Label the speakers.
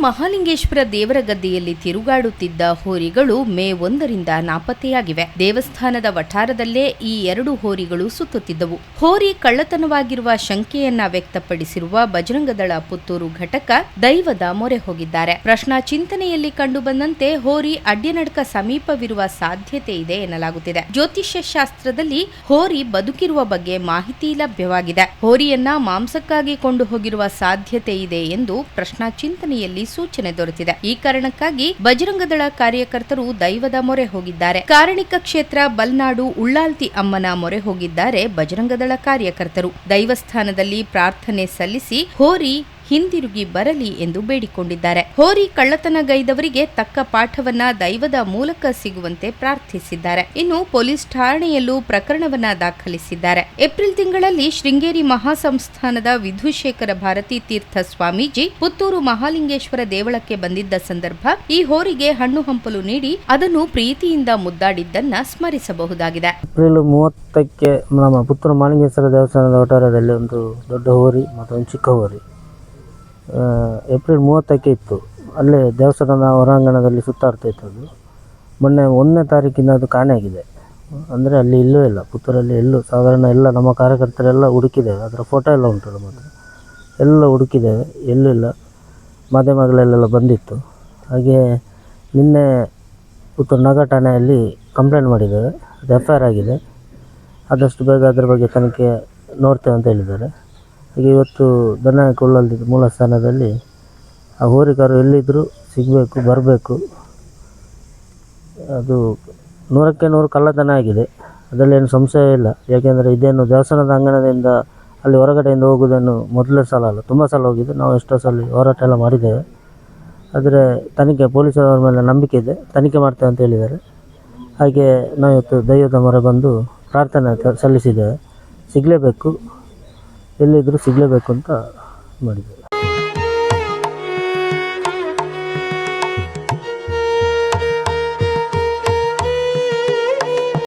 Speaker 1: ಮಹಾಲಿಂಗೇಶ್ವರ ದೇವರ ಗದ್ದೆಯಲ್ಲಿ ತಿರುಗಾಡುತ್ತಿದ್ದ ಹೋರಿಗಳು ಮೇ ಒಂದರಿಂದ ನಾಪತ್ತೆಯಾಗಿವೆ. ದೇವಸ್ಥಾನದ ವಠಾರದಲ್ಲೇ ಈ ಎರಡು ಹೋರಿಗಳು ಸುತ್ತುತ್ತಿದ್ದವು. ಹೋರಿ ಕಳ್ಳತನವಾಗಿರುವ ಶಂಕೆಯನ್ನ ವ್ಯಕ್ತಪಡಿಸಿರುವ ಬಜರಂಗದಳ ಪುತ್ತೂರು ಘಟಕ ದೈವದ ಮೊರೆ ಹೋಗಿದ್ದಾರೆ. ಪ್ರಶ್ನಾ ಚಿಂತನೆಯಲ್ಲಿ ಕಂಡುಬಂದಂತೆ ಹೋರಿ ಅಡ್ಡ್ಯನಡ್ಕ ಸಮೀಪವಿರುವ ಸಾಧ್ಯತೆ ಇದೆ ಎನ್ನಲಾಗುತ್ತಿದೆ. ಜ್ಯೋತಿಷ್ಯ ಶಾಸ್ತ್ರದಲ್ಲಿ ಹೋರಿ ಬದುಕಿರುವ ಬಗ್ಗೆ ಮಾಹಿತಿ ಲಭ್ಯವಾಗಿದೆ. ಹೋರಿಯನ್ನ ಮಾಂಸಕ್ಕಾಗಿ ಕೊಂಡು ಹೋಗಿರುವ ಸಾಧ್ಯತೆ ಇದೆ ಎಂದು ಪ್ರಶ್ನಾ ಚಿಂತನೆಯಲ್ಲಿ ಸೂಚನೆ ದೊರೆತಿದೆ. ಈ ಕಾರಣಕ್ಕಾಗಿ ಬಜರಂಗದಳ ಕಾರ್ಯಕರ್ತರು ದೈವದ ಮೊರೆ ಹೋಗಿದ್ದಾರೆ. ಕಾರಣಿಕ ಕ್ಷೇತ್ರ ಬಲ್ನಾಡು ಉಳ್ಳಾಲ್ತಿ ಅಮ್ಮನ ಮೊರೆ ಹೋಗಿದ್ದಾರೆ ಬಜರಂಗದಳ ಕಾರ್ಯಕರ್ತರು. ದೈವಸ್ಥಾನದಲ್ಲಿ ಪ್ರಾರ್ಥನೆ ಸಲ್ಲಿಸಿ ಹೋರಿ ಹಿಂದಿರುಗಿ ಬರಲಿ ಎಂದು ಬೇಡಿಕೊಂಡಿದ್ದಾರೆ. ಹೋರಿ ಕಳ್ಳತನಗೈದವರಿಗೆ ತಕ್ಕ ಪಾಠವನ್ನ ದೈವದ ಮೂಲಕ ಸಿಗುವಂತೆ ಪ್ರಾರ್ಥಿಸಿದ್ದಾರೆ. ಇನ್ನು ಪೊಲೀಸ್ ಠಾಣೆಯಲ್ಲೂ ಪ್ರಕರಣವನ್ನ ದಾಖಲಿಸಿದ್ದಾರೆ. ಏಪ್ರಿಲ್ ತಿಂಗಳಲ್ಲಿ ಶೃಂಗೇರಿ ಮಹಾಸಂಸ್ಥಾನದ ವಿಧುಶೇಖರ ಭಾರತಿ ತೀರ್ಥ ಸ್ವಾಮೀಜಿ ಪುತ್ತೂರು ಮಹಾಲಿಂಗೇಶ್ವರ ದೇವಳಕ್ಕೆ ಬಂದಿದ್ದ ಸಂದರ್ಭ ಈ ಹೋರಿಗೆ ಹಣ್ಣು ಹಂಪಲು ನೀಡಿ ಅದನ್ನು ಪ್ರೀತಿಯಿಂದ ಮುದ್ದಾಡಿದ್ದನ್ನ ಸ್ಮರಿಸಬಹುದಾಗಿದೆ.
Speaker 2: ಏಪ್ರಿಲ್ ಮೂವತ್ತಕ್ಕೆ ನಮ್ಮ ಪುತ್ತೂರು ಮಹಾಲಿಂಗೇಶ್ವರ ದೇವಸ್ಥಾನದ ವಠಾರದಲ್ಲಿ ಒಂದು ದೊಡ್ಡ ಹೋರಿ ಮತ್ತು ಚಿಕ್ಕ ಹೋರಿ. ಏಪ್ರಿಲ್ ಮೂವತ್ತಕ್ಕೆ ಇತ್ತು. ಅಲ್ಲೇ ದೇವಸ್ಥಾನದ ಹೊರಾಂಗಣದಲ್ಲಿ ಸುತ್ತಾಡ್ತಾ ಇತ್ತು ಅದು. ಮೊನ್ನೆ ಒಂದನೇ ತಾರೀಕಿನ ಅದು ಕಾಣೆಯಾಗಿದೆ ಅಂದರೆ ಅಲ್ಲಿ ಇಲ್ಲೂ ಇಲ್ಲ. ಪುತ್ತೂರಲ್ಲಿ ಎಲ್ಲೂ ಸಾಧಾರಣ ಎಲ್ಲ ನಮ್ಮ ಕಾರ್ಯಕರ್ತರೆಲ್ಲ ಹುಡುಕಿದ್ದೇವೆ ಅದರ ಫೋಟೋ ಎಲ್ಲ ಉಂಟು ನಮ್ಮ ಎಲ್ಲ ಹುಡುಕಿದ್ದೇವೆ ಎಲ್ಲೂ ಇಲ್ಲ. ಮಾಧ್ಯಮಗಳಲ್ಲೆಲ್ಲ ಬಂದಿತ್ತು. ಹಾಗೆ ನಿನ್ನೆ ಪುತ್ತೂರು ನಗರ ಠಾಣೆಯಲ್ಲಿ ಕಂಪ್ಲೇಂಟ್ ಮಾಡಿದ್ದೇವೆ ಅದು ಎಫ್ ಆಗಿದೆ. ಆದಷ್ಟು ಬೇಗ ಅದರ ಬಗ್ಗೆ ತನಿಖೆ ನೋಡ್ತೇವೆ ಅಂತ ಹೇಳಿದ್ದಾರೆ. ಹಾಗೆ ಇವತ್ತು ದನ ಕೊಳ್ಳಲ್ಲಿ ಮೂಲ ಸ್ಥಾನದಲ್ಲಿ ಆ ಹೋರಿಕಾರು ಎಲ್ಲಿದ್ದರೂ ಸಿಗಬೇಕು, ಬರಬೇಕು. ಅದು ನೂರಕ್ಕೆ ನೂರು ಕಳ್ಳತನ ಆಗಿದೆ. ಅದರಲ್ಲೇನು ಸಂಶಯ ಇಲ್ಲ. ಯಾಕೆಂದರೆ ಇದೇನು ದೇವಸ್ಥಾನದ ಅಂಗಣದಿಂದ ಅಲ್ಲಿ ಹೊರಗಡೆಯಿಂದ ಹೋಗುವುದನ್ನು ಮೊದಲೇ ಸಲ ಅಲ್ಲ, ತುಂಬ ಸಲ ಹೋಗಿದೆ ನಾವು ಎಷ್ಟೋ ಸಲ ಹೋರಾಟ ಎಲ್ಲ ಮಾಡಿದ್ದೇವೆ. ಆದರೆ ತನಿಖೆ, ಪೊಲೀಸರವರ ಮೇಲೆ ನಂಬಿಕೆ ಇದೆ. ತನಿಖೆ ಮಾಡ್ತೇವೆ ಅಂತ ಹೇಳಿದ್ದಾರೆ. ಹಾಗೆ ನಾವು ಇವತ್ತು ದೈವದ ಮೊರೆ ಬಂದು ಪ್ರಾರ್ಥನೆ ಸಲ್ಲಿಸಿದ್ದೇವೆ. ಸಿಗಲೇಬೇಕು. ಎಲ್ಲಿದ್ದರೂ ಸಿಗಲೇಬೇಕು ಅಂತ ಮಾಡಿದ್ದೇವೆ